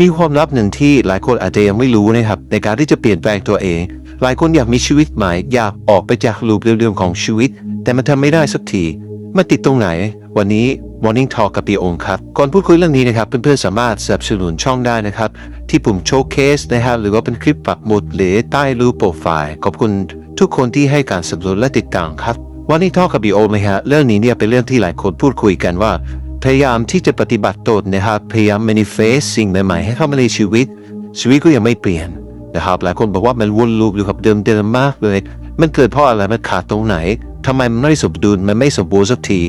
มีความลับหนึ่งที่หลายคนอาจจะยังไม่รู้นะครับ ในการที่จะเปลี่ยนแปลงตัวเอง หลายคนอยากมีชีวิตใหม่อยากออกไปจากลูปเดิมๆของชีวิต แต่มันทำไม่ได้สักทีมันติดตรงไหน วันนี้ Morning Talk กับปีองค์ครับ ก่อนพูดคุยเรื่องนี้นะครับเพื่อนๆสามารถสนับสนุนช่องได้นะครับ ที่ปุ่มโชว์เคสนะครับหรือว่าเป็นคลิปปักหมุดหรือใต้รูปโปรไฟล์ขอบคุณทุกคนที่ให้การสนับสนุนและติดตามครับวันนี้ทอกับบีโอไหมฮะเรื่องนี้เนี่ยเป็นเรื่องที่หลายคนพูดคุยกันว่า พยายามที่จะปฏิบัติตนนะครับพยายาม manifest สิ่งใหม่ๆให้เข้ามาในชีวิต ชีวิตก็ยังไม่เปลี่ยนนะครับหลายคนบอกว่ามันวนลูปอยู่กับเดิมๆมากเลย มันเกิดเพราะอะไรมันขาดตรงไหนทำไมมันไม่สมดุลมันไม่สมบูรณ์สักที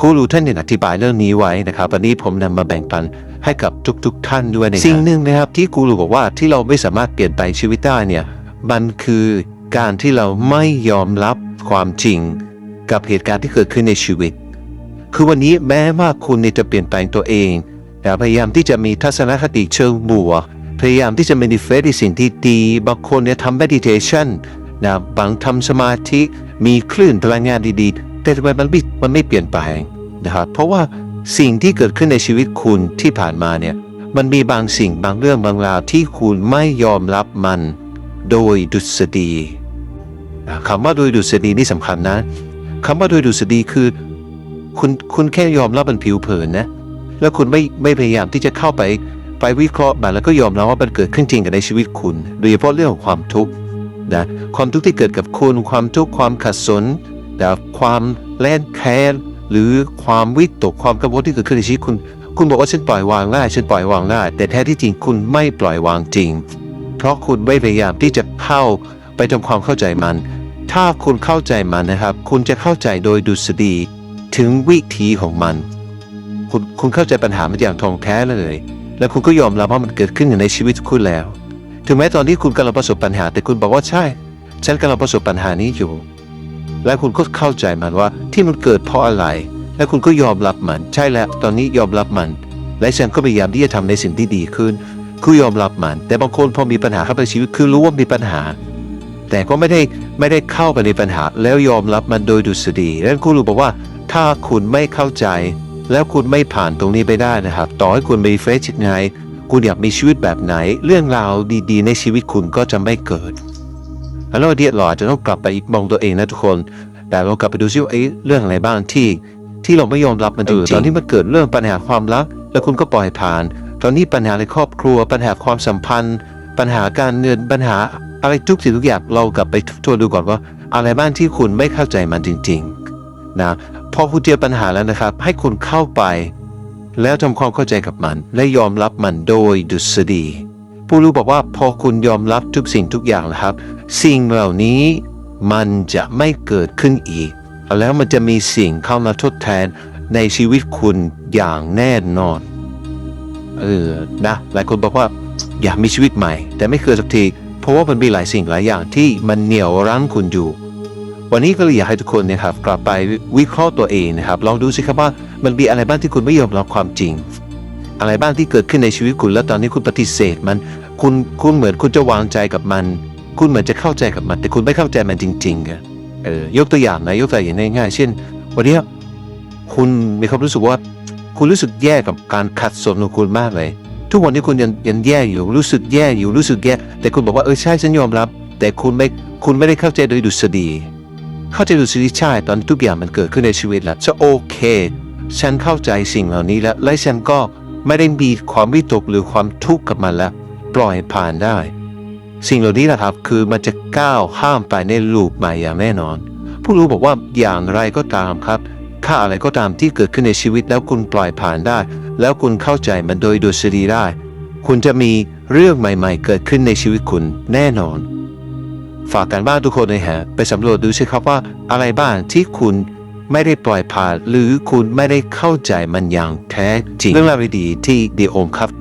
ครูรู้ท่านเนี่ยอธิบายเรื่องนี้ไว้นะครับวันนี้ผมนำมาแบ่งปันให้กับทุกๆท่านด้วยนะสิ่งหนึ่งนะครับที่ครูรู้บอกว่าที่เราไม่สามารถเปลี่ยนแปชีวิตได้เนี่ยมันคือการที่เราไม่ยอมรับความจริง กับเหตุการณ์ที่เกิดขึ้นในชีวิต คือวันนี้แม้ว่าคุณเนี่ยจะเปลี่ยนแปลงตัวเองแต่พยายามที่จะมีทัศนคติเชิงบวก พยายามที่จะ manifest ในสิ่งที่ดี บางคนเนี่ยทำ meditation นะบางทำสมาธิ มีคลื่นพลังงานดีๆ แต่ทำไมมันไม่มันไม่เปลี่ยนแปลงนะครับ เพราะว่าสิ่งที่เกิดขึ้นในชีวิตคุณที่ผ่านมาเนี่ย มันมีบางสิ่งบางเรื่องบางราวที่คุณไม่ยอมรับมัน โดยดุษฎีคำว่าโดยดุษฎีนี่สำคัญนะคำว่าโดยดุษฎีคือ คุณคุณแค่ยอมรับมันผิวเผินนะ แล้วคุณไม่ไม่พยายามที่จะเข้าไปไปวิเคราะห์มันแล้วก็ยอมรับว่ามันเกิดขึ้นจริงกับในชีวิตคุณ โดยเฉพาะเรื่องของความทุกข์นะความทุกข์ที่เกิดกับคุณความทุกข์ความขัดสนนะความแล่นแค้นหรือความวิตกความกังวลที่เกิดขึ้นในชีวิตคุณ คุณบอกว่าฉันปล่อยวางได้ฉันปล่อยวางได้แต่แท้ที่จริงคุณไม่ปล่อยวางจริง เพราะคุณไม่พยายามที่จะเข้าไปทำความเข้าใจมัน ถ้าคุณเข้าใจมันนะครับ คุณจะเข้าใจโดยดุษฎี ถึงวิธีของมัน คุณคุณเข้าใจปัญหามันอย่างทองแท้เลย แล้วคุณก็ยอมรับว่ามันเกิดขึ้นอยู่ในชีวิตคุณแล้ว ถึงแม้ตอนที่คุณกำลังประสบปัญหา แต่คุณบอกว่าใช่ ฉันกำลังประสบปัญหานี้อยู่ และคุณก็เข้าใจมันว่าที่มันเกิดเพราะอะไร และคุณก็ยอมรับมัน ใช่แล้วตอนนี้ยอมรับมัน และฉันก็พยายามที่จะทำในสิ่งที่ดีขึ้นคือยอมรับมัน แต่บางคนพอมีปัญหาเข้าไปชีวิตคือรู้ว่ามีปัญหา แต่ก็ไม่ได้ไม่ได้เข้าไปในปัญหา แล้วยอมรับมันโดยดุษฎีดังนั้นครูรู้บอกว่า ถ้าคุณไม่เข้าใจ แล้วคุณไม่ผ่านตรงนี้ไปได้นะครับ ต่อให้คุณมีเฟซยังไงคุณอยากมีชีวิตแบบไหน เรื่องราวดีๆ ในชีวิตคุณก็จะไม่เกิดแล้ววันนี้เราอาจจะต้องกลับไปอีกมองตัวเองนะทุกคน แต่เรากลับไปดูซิว่าเอ๊ะเรื่องอะไรบ้างที่ ที่เราไม่ยอมรับมันจริงๆตอนที่มันเกิดเรื่องปัญหาความรักแล้วคุณก็ปล่อยผ่าน ตอนนี้ปัญหาในครอบครัว ปัญหาความสัมพันธ์ ปัญหาการเงินปัญหาอะไรทุกสิ่งทุกอย่างเรากลับไปทบทวนดูก่อนว่า อะไรบ้างที่คุณไม่เข้าใจมันจริง ๆ นะ พอคุณเจอปัญหาแล้วนะครับ ให้คุณเข้าไป แล้วทำความเข้าใจกับมัน และยอมรับมันโดยดุษฎีผู้รู้บอกว่าพอคุณยอมรับทุกสิ่งทุกอย่างนะครับ สิ่งเหล่านี้มันจะไม่เกิดขึ้นอีก แล้วมันจะมีสิ่งเข้ามาทดแทนในชีวิตคุณอย่างแน่นอนเออนะหลายคนบอกว่าอยากมีชีวิตใหม่ แต่ไม่เคยสักที เพราะว่ามันมีหลายสิ่งหลายอย่างที่มันเหนี่ยวรั้งคุณอยู่ วันนี้ก็เลยอยากให้ทุกคนนะครับกลับไปวิเคราะห์ตัวเองนะครับลองดูสิครับว่ามันมีอะไรบ้างที่คุณไม่ยอมรับความจริง อะไรบ้างที่เกิดขึ้นในชีวิตคุณแล้วตอนนี้คุณปฏิเสธมัน คุณคุณเหมือนคุณจะวางใจกับมัน คุณเหมือนจะเข้าใจกับมัน แต่คุณไม่เข้าใจมันจริงๆอะเออยกตัวอย่างนะยกตัวอย่างง่ายๆเช่น วันนี้คุณมีความรู้สึกว่า คุณรู้สึกแย่กับการขัดสนของคุณมากเลย ทุกวันนี้คุณยังยังแย่อยู่รู้สึกแย่อยู่รู้สึกแย่ แต่คุณบอกว่าเออใช่ฉันยอมรับ แต่คุณไม่คุณไม่ได้เข้าใจโดยดุษฎี เข้าใจดุษฎีใช่ตอนทุกอย่างมันเกิดขึ้นในชีวิตแล้วจะโอเค ฉันเข้าใจสิ่งเหล่านี้แล้ว และฉันก็ไม่ได้มีความวิตกหรือความทุกข์กับมันแล้ว ปล่อยผ่านได้ สิ่งเหล่านี้นะครับคือมันจะก้าวข้ามไปในลูปใหม่อย่างแน่นอน ผู้รู้บอกว่าอย่างไรก็ตามครับค่าอะไรก็ตามที่เกิดขึ้นในชีวิตแล้วคุณปล่อยผ่านได้ แล้วคุณเข้าใจมันโดยดุษฎีได้ คุณจะมีเรื่องใหม่ ๆ เกิดขึ้นในชีวิตคุณแน่นอน ฝากกันบ้านทุกคนเลยฮะไปสำรวจดูสิครับว่าอะไรบ้างที่คุณไม่ได้ปล่อยผ่าน หรือคุณไม่ได้เข้าใจมันอย่างแท้จริงเรื่องราวดีๆที่ดีโอมครับ